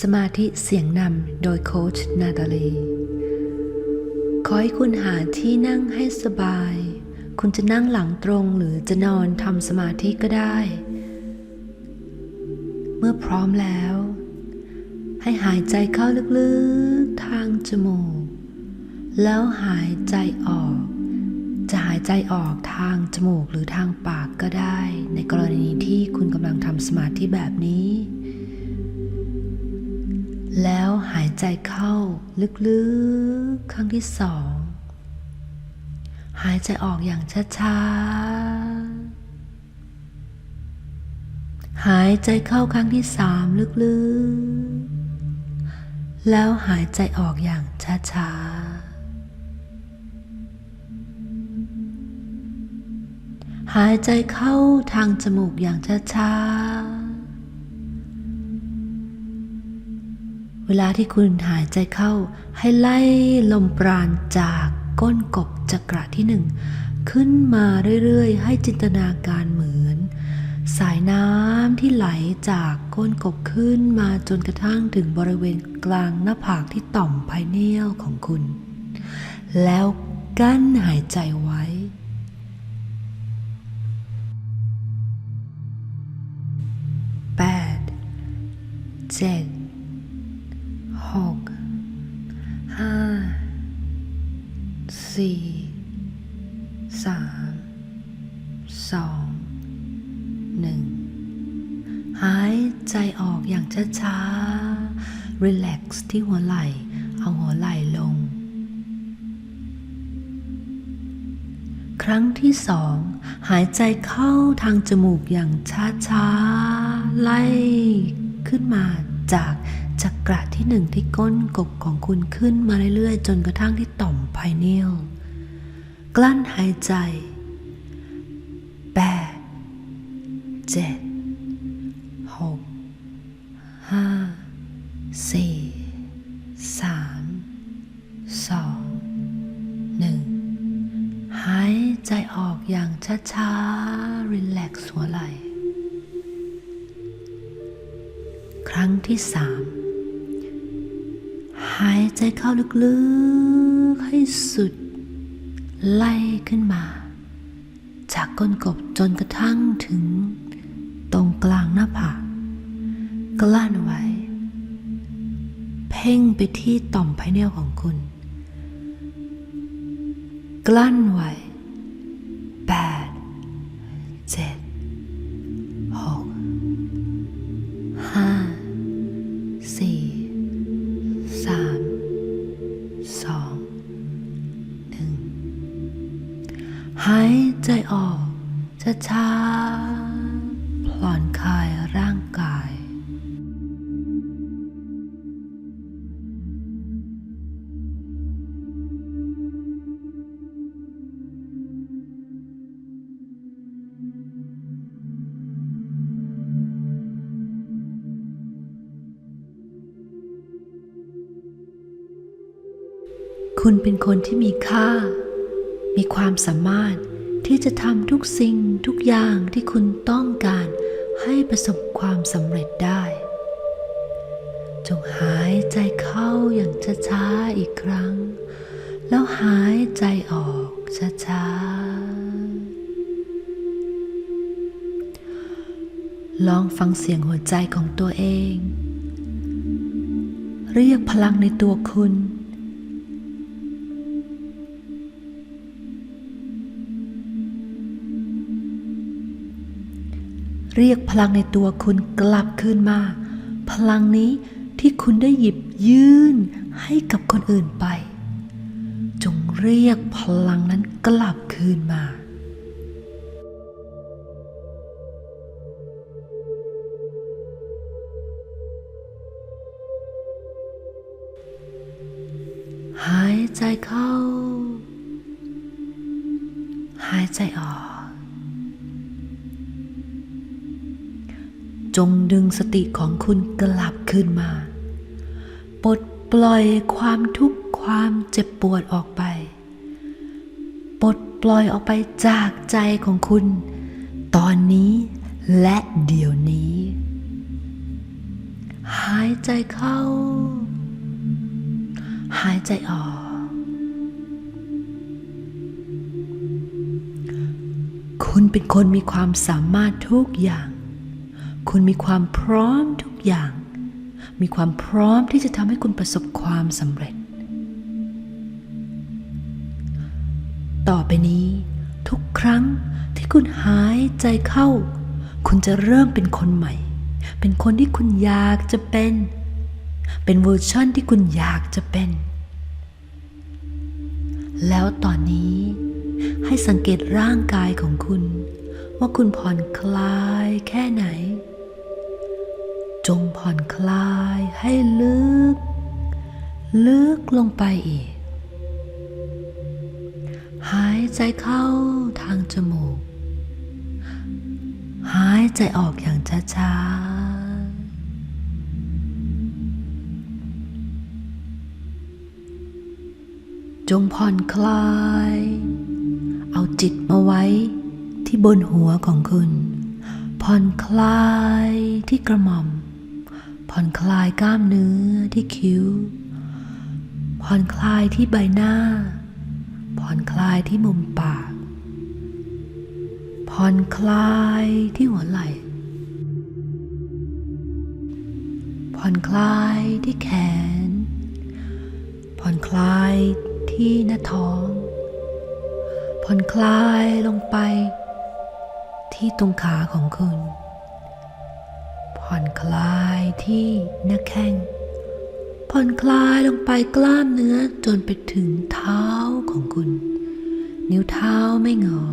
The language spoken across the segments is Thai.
สมาธิเสียงนำโดยโค้ชนาตาลี ขอให้คุณหาที่นั่งให้สบาย คุณจะนั่งหลังตรงหรือจะนอนทำสมาธิก็ได้ เมื่อพร้อมแล้ว ให้หายใจเข้าลึกๆทางจมูก แล้วหายใจออก จะหายใจออกทางจมูกหรือทางปากก็ได้ ในกรณีที่คุณกำลังทำสมาธิแบบนี้ แล้วหายใจเข้าลึกๆ ครั้งที่สอง หายใจออกอย่างช้าๆ หายใจเข้าครั้งที่สามลึกๆ แล้วหายใจออกอย่างช้าๆ หายใจเข้าทางจมูกอย่างช้าๆ เวลาที่คุณหายใจเข้า ให้ไล่ลมปราณจากก้นกบจักระที่หนึ่งขึ้นมาเรื่อยๆ ให้จินตนาการเหมือน สายน้ำที่ไหลจากก้นกบขึ้นมาจนกระทั่งถึงบริเวณกลางหน้าผากที่ต่อมไพยเนียลของคุณ แล้วกั้นหายใจไว้8 7 ที่หัวไหล่ เอาหัวไหล่ลง ครั้งที่สอง หายใจเข้าทางจมูกอย่างช้าๆ ไล่ขึ้นมาจากจักระที่หนึ่งที่ก้นกบของคุณขึ้นมาเรื่อยๆ จนกระทั่งที่ต่อมไพเนียลกลั้นหายใจแปดเจ็ด ออกอย่างช้าๆ relax หัวไหล่ครั้งที่สามหายใจเข้าลึกๆ ให้สุด ไล่ขึ้นมา จากก้นกบจนกระทั่งถึง ตรงกลางหน้าผากกลั้นไว้ เพ่งไปที่ต่อมภายในของคุณ กลั้นไว้ คุณเป็นคนที่มีค่า มีความสามารถที่จะทำทุกสิ่งทุกอย่างที่คุณต้องการให้ประสบความสำเร็จได้ จงหายใจเข้าอย่างช้าๆอีกครั้ง แล้วหายใจออกช้าๆ ลองฟังเสียงหัวใจของตัวเอง เรียกพลังในตัวคุณ เรียกพลังในตัวคุณกลับคืนมา พลังนี้ที่คุณได้หยิบยื่นให้กับคนอื่นไป จงเรียกพลังนั้นกลับคืนมาหายใจเข้า หายใจออก จงดึงสติของคุณกลับขึ้นมา ปลดปล่อยความทุกข์ความเจ็บปวดออกไป ปลดปล่อยออกไปจากใจของคุณ ตอนนี้และเดี๋ยวนี้ หายใจเข้า หายใจออก คุณเป็นคนมีความสามารถทุกอย่าง คุณมีความพร้อมทุกอย่าง มีความพร้อมที่จะทำให้คุณประสบความสำเร็จ ต่อไปนี้ ทุกครั้งที่คุณหายใจเข้า คุณจะเริ่มเป็นคนใหม่ เป็นคนที่คุณอยากจะเป็น เป็นเวอร์ชั่นที่คุณอยากจะเป็น แล้วตอนนี้ให้สังเกตร่างกายของคุณ ว่าคุณผ่อนคลายแค่ไหน จงผ่อนคลายให้ลึก ลึกลงไปอีก หายใจเข้าทางจมูก หายใจออกอย่างช้าๆ จงผ่อนคลาย เอาจิตมาไว้ที่บนหัวของคุณผ่อนคลายที่กระหม่อม ผ่อนคลายกล้ามเนื้อที่คิ้ว ผ่อนคลายที่ใบหน้า ผ่อนคลายที่มุมปาก ผ่อนคลายที่หัวไหล่ ผ่อนคลายที่แขน ผ่อนคลายที่หน้าท้อง ผ่อนคลายลงไปที่ตรงขาของคุณ ผ่อนคลายที่หน้าแข้ง ผ่อนคลายลงไปกล้ามเนื้อจนไปถึงเท้าของคุณ นิ้วเท้าไม่งอ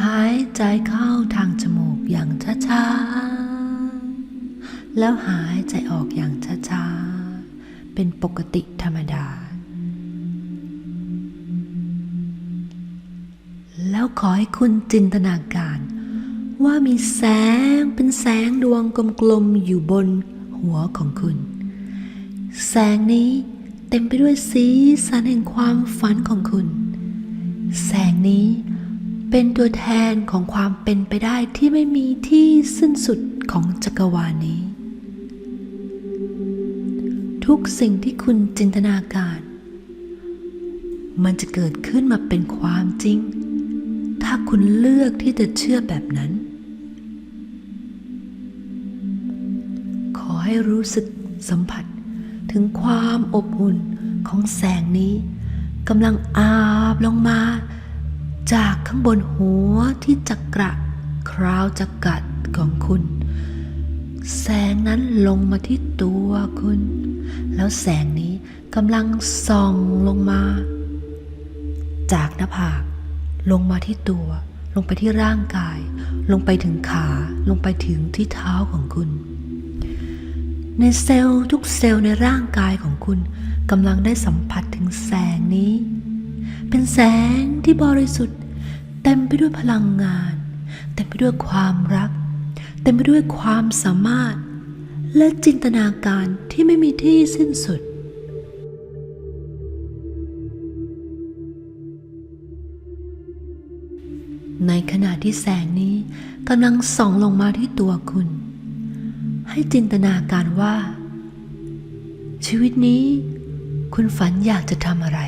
หายใจเข้าทางจมูกอย่างช้าๆ แล้วหายใจออกอย่างช้าๆ เป็นปกติธรรมดาแล้วขอให้คุณจินตนาการ ว่ามีแสงเป็นแสงดวงกลมๆอยู่บนหัวของคุณ แสงนี้เต็มไปด้วยสีสันแห่งความฝันของคุณ แสงนี้เป็นตัวแทนของความเป็นไปได้ที่ไม่มีที่สิ้นสุดของจักรวาลนี้ ทุกสิ่งที่คุณจินตนาการ มันจะเกิดขึ้นมาเป็นความจริง ถ้าคุณเลือกที่จะเชื่อแบบนั้น ให้รู้สึกสัมผัส ถึงความอบอุ่นของแสงนี้กำลังอาบลงมา จากข้างบนหัวที่จักระคราวจักรัดของคุณ แสงนั้นลงมาที่ตัวคุณ แล้วแสงนี้กำลังส่องลงมา จากหน้าผากลงมาที่ตัว ลงไปที่ร่างกาย ลงไปถึงขาลงไปถึงที่เท้าของคุณ ในเซลล์ทุกเซลล์ในร่างกายของคุณกำลังได้สัมผัสถึงแสงนี้ เป็นแสงที่บริสุทธิ์ เต็มไปด้วยพลังงาน เต็มไปด้วยความรัก เต็มไปด้วยความสามารถ และจินตนาการที่ไม่มีที่สิ้นสุดในขณะที่แสงนี้กำลังส่องลงมาที่ตัวคุณ ให้จินตนาการว่า ชีวิตนี้ คุณฝันอยากจะทำอะไร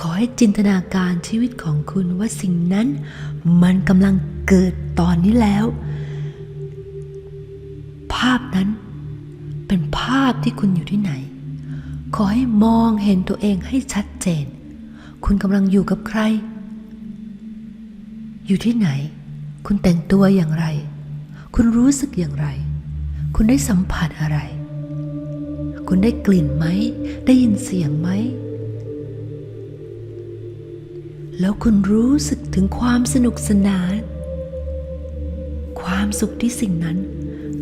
ขอให้จินตนาการชีวิตของคุณว่าสิ่งนั้น มันกำลังเกิดตอนนี้แล้ว ภาพนั้นเป็นภาพที่คุณอยู่ที่ไหน ขอให้มองเห็นตัวเองให้ชัดเจน คุณกำลังอยู่กับใคร อยู่ที่ไหน คุณแต่งตัวอย่างไร คุณรู้สึกอย่างไร คุณได้สัมผัสอะไร คุณได้กลิ่นไหม ได้ยินเสียงไหม แล้วคุณรู้สึกถึงความสนุกสนาน ความสุขที่สิ่งนั้น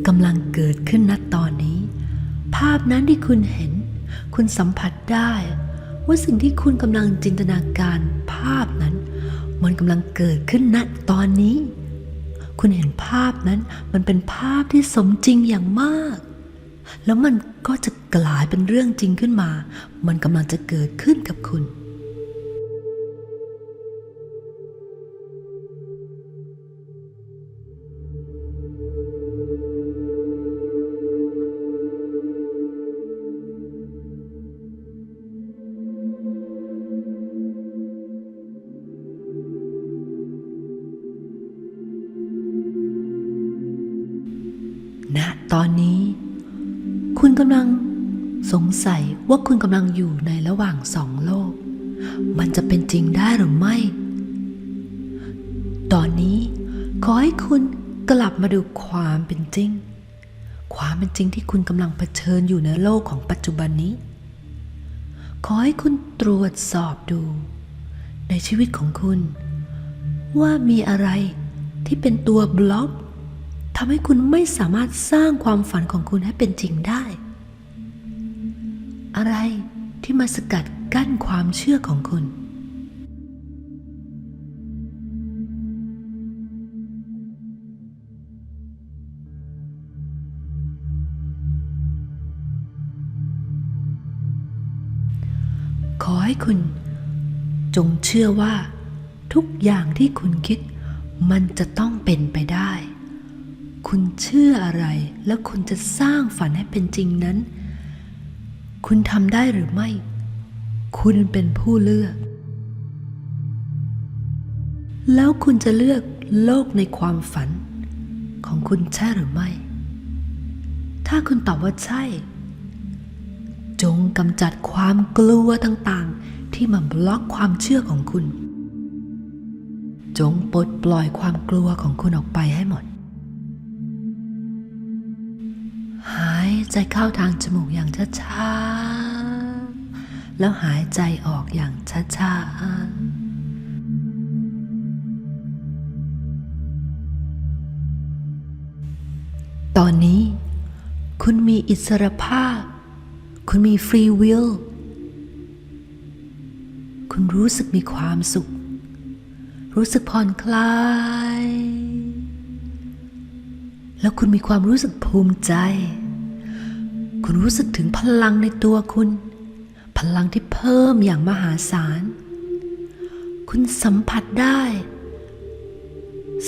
กำลังเกิดขึ้นณตอนนี้ ภาพนั้นที่คุณเห็น คุณสัมผัสได้ ว่าสิ่งที่คุณกำลังจินตนาการภาพนั้น มันกำลังเกิดขึ้นณตอนนี้ คุณเห็นภาพนั้นมันเป็นภาพที่สมจริงอย่างมาก แล้วมันก็จะกลายเป็นเรื่องจริงขึ้นมา มันกำลังจะเกิดขึ้นกับคุณ ตอนนี้ คุณกำลังสงสัยว่าคุณกำลังอยู่ในระหว่างสองโลก มันจะเป็นจริงได้หรือไม่ ตอนนี้ขอให้คุณกลับมาดูความเป็นจริง ความเป็นจริงที่คุณกำลังเผชิญอยู่ในโลกของปัจจุบันนี้ ขอให้คุณตรวจสอบดู ในชีวิตของคุณ ว่ามีอะไรที่เป็นตัวบล็อกำให้คุณไม่สามารถสร้างความฝันของคุณให้เป็นจริงได้ อะไรที่มาสกัดกั้นความเชื่อของคุณ ขอให้คุณ จงเชื่อว่า ทุกอย่างที่คุณคิด มันจะต้องเป็นไปได้ คุณเชื่ออะไรแล้วคุณจะสร้างฝันให้เป็นจริงนั้น คุณทำได้หรือไม่ คุณเป็นผู้เลือก แล้วคุณจะเลือกโลกในความฝัน ของคุณใช่หรือไม่ ถ้าคุณตอบว่าใช่ จงกำจัดความกลัวต่างๆ ที่มาบล็อกความเชื่อของคุณ จงปลดปล่อยความกลัวของคุณออกไปให้หมด ใจเข้าทางจมูกอย่างช้าๆ แล้วหายใจออกอย่างช้าๆตอนนี้ คุณมีอิสรภาพ คุณมีฟรีวิลคุณรู้สึกมีความสุข รู้สึกผ่อนคลาย แล้วคุณมีความรู้สึกภูมิใจ คุณรู้สึกถึงพลังในตัวคุณ พลังที่เพิ่มอย่างมหาศาล คุณสัมผัสได้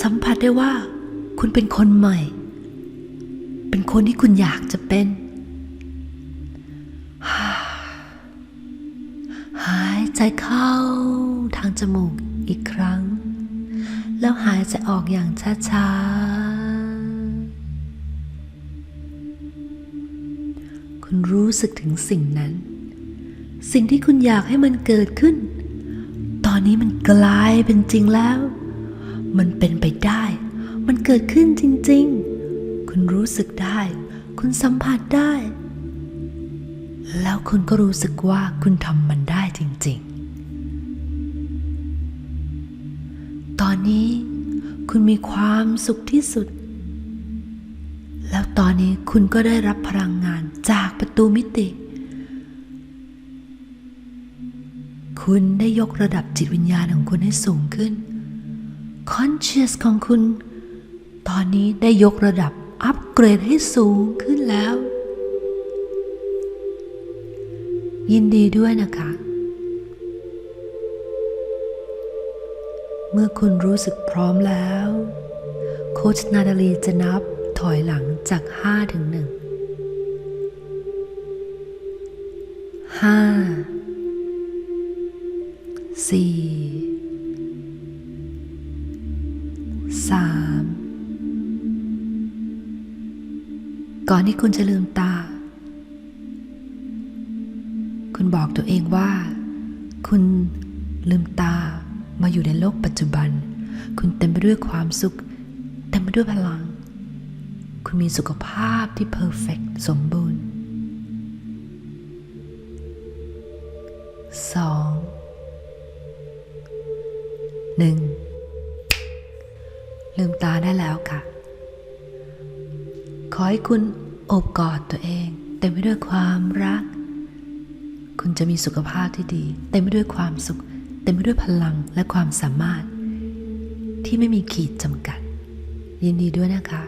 สัมผัสได้ว่า คุณเป็นคนใหม่ เป็นคนที่คุณอยากจะเป็น หายใจเข้าทางจมูกอีกครั้ง แล้วหายใจออกอย่างช้าๆ รู้สึกถึงสิ่งนั้น สิ่งที่คุณอยากให้มันเกิดขึ้น ตอนนี้มันกลายเป็นจริงแล้ว มันเป็นไปได้ มันเกิดขึ้นจริง ๆ คุณรู้สึกได้ คุณสัมผัสได้ แล้วคุณก็รู้สึกว่าคุณทำมันได้จริง ๆ ตอนนี้คุณมีความสุขที่สุด แล้วตอนนี้คุณก็ได้รับพลังงานจากประตูมิติ คุณได้ยกระดับจิตวิญญาณของคุณให้สูงขึ้น conscious ของคุณ ตอนนี้ได้ยกระดับอัปเกรดให้สูงขึ้นแล้ว ยินดีด้วยนะคะ เมื่อคุณรู้สึกพร้อมแล้ว โคชนาดาลีจะนับ ถอยหลังจาก5ถึง1 5 4 3ก่อนที่คุณจะลืมตา คุณบอกตัวเองว่า คุณลืมตามาอยู่ในโลกปัจจุบัน คุณเต็มไปด้วยความสุข เต็มไปด้วยพลัง คุณมีสุขภาพที่เพอร์เฟกสมบูรณ์สองหนึ่งลืมตาได้แล้วค่ะ ขอให้คุณโอบกอดตัวเอง เต็มไปด้วยความรัก คุณจะมีสุขภาพที่ดี เต็มไปด้วยความสุข เต็มไปด้วยพลังและความสามารถ ที่ไม่มีขีดจำกัด ยินดีด้วยนะคะ